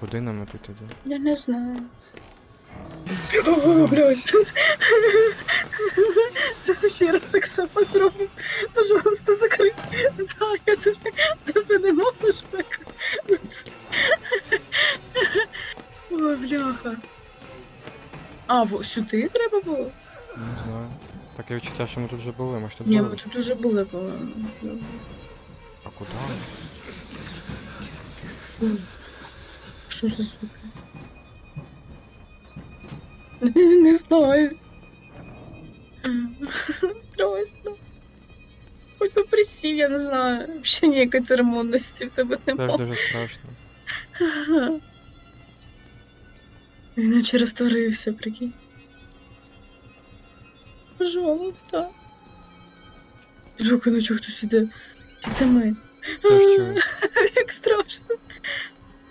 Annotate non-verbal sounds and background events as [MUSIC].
куди нам іти тоді? Я не знаю. О, блядь. [LAUGHS] Сейчас ще раз так само зроблю. Пожалуйста, закрий. Да, я тебе, тебе не можу шпеку. Ой, бляха. А, во, сюди треба було? Не знаю. Таке відчуття, що ми тут вже були, ми ж тут Ні, були. ми тут уже були, по-моєму. А куди? Що за звуки? [LAUGHS] Не знаю. Страшно. Хоч би присів, я не знаю. Ще ніякої церемонності в тебе Теж немає. дуже страшно. [LAUGHS] Він наче розтворився, прикинь. Пожалуйста. Руки наче хтось іде. Чи це ми? Теж чую. Як страшно.